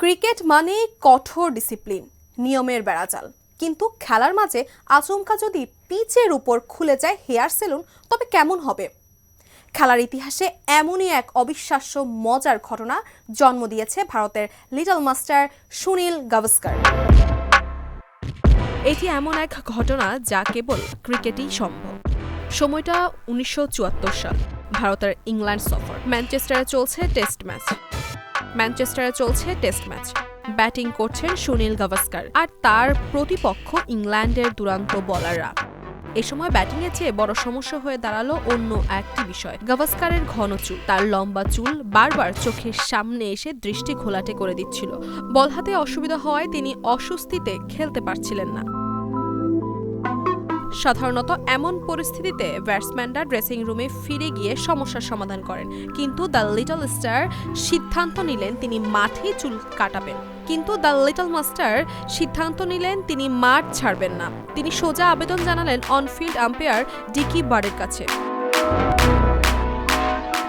Cricket মানে কঠোর discipline, নিয়মের বেড়াজাল। কিন্তু খেলার মাঝে আচমকা যদি পিচের উপর খুলে যায় হেয়ার সেলুন, তবে কেমন হবে? খেলার ইতিহাসে এমনই এক অবিশ্বাস্য মজার ঘটনা জন্ম দিয়েছে ভারতের লিটল মাস্টার সুনীল গাভাস্কার। এটি এমন এক ঘটনা যা কেবল ক্রিকেটেই সম্ভব। সময়টা উনিশশো চুয়াত্তর সাল, ভারতের ইংল্যান্ড সফর। ম্যানচেস্টারে চলছে টেস্ট ম্যাচ। ম্যানচেস্টারে চলছে টেস্ট ম্যাচ। ব্যাটিং করছেন সুনীল গাভাস্কার আর তার প্রতিপক্ষ ইংল্যান্ডের দুরান্ত বলাররা। এ সময় ব্যাটিংয়ের চেয়ে বড় সমস্যা হয়ে দাঁড়াল অন্য একটি বিষয়। গাভাস্কারের ঘন চুল, তার লম্বা চুল বারবার চোখের সামনে এসে দৃষ্টি ঘোলাটে করে দিচ্ছিল। বল হাতে অসুবিধা হওয়ায় তিনি অস্বস্তিতে খেলতে পারছিলেন না। সাধারণত এমন পরিস্থিতিতে ব্যাটসম্যানরা ড্রেসিং রুমে ফিরে গিয়ে সমস্যার সমাধান করেন। কিন্তু দ্য লিটল স্টার সিদ্ধান্ত নিলেন তিনি মাঠেই চুল কাটাবেন। কিন্তু দ্য লিটল মাস্টার সিদ্ধান্ত নিলেন তিনি মাঠ ছাড়বেন না। তিনি সোজা আবেদন জানালেন অনফিল্ড আম্পায়ার ডিকি বারের কাছে।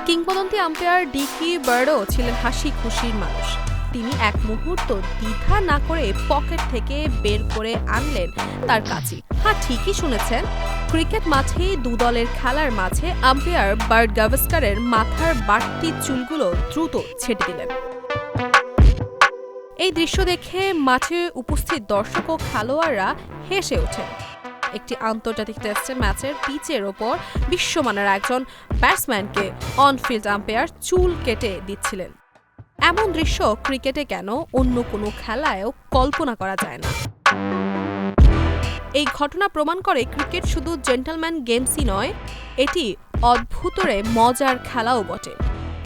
কিংবদন্তি আম্পায়ার ডিকি বার্ডও ছিলেন হাসি খুশির মানুষ। তিনি এক মুহূর্ত দ্বিধা না করে পকেট থেকে বের করে আনলেন তার কাছে। হ্যাঁ ঠিকই শুনেছেন। ক্রিকেট মাঠে দু দলের খেলার মাঝে আম্পায়ার বার্ড গাভাস্কারের মাথার বাড়তি চুলগুলো দ্রুত ছেটে দিলেন। এই দৃশ্য দেখে মাঠে উপস্থিত দর্শক ও খেলোয়াড়রা হেসে ওঠেন। একটি আন্তর্জাতিক টেস্টের ম্যাচের পিচের ওপর বিশ্বমানের একজন ব্যাটসম্যানকে অনফিল্ড আম্পায়ার চুল কেটে দিচ্ছিলেন। এমন দৃশ্য ক্রিকেটে কেন অন্য কোনো খেলায়ও কল্পনা করা যায় না? এই ঘটনা প্রমাণ করে ক্রিকেট শুধু জেন্টলম্যান গেমসই নয়, এটি অদ্ভুতরে মজার খেলাও বটে।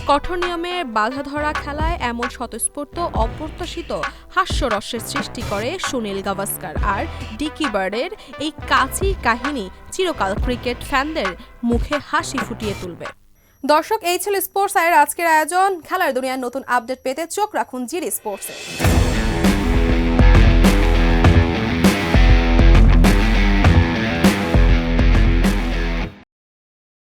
কঠোর নিয়মে বাধা ধরা খেলায় এমন স্বতঃস্ফূর্ত, অপ্রত্যাশিত হাস্যরসের সৃষ্টি করে সুনীল গাভাস্কার আর ডিকি বার্ডের এই কাছি কাহিনী চিরকাল ক্রিকেট ফ্যানদের মুখে হাসি ফুটিয়ে তুলবে। দর্শক, এই ছিল স্পোর্টস আয়ের আজকের আয়োজন। খেলার দুনিয়ার নতুন আপডেট পেতে চোখ রাখুন জিরি স্পোর্টস।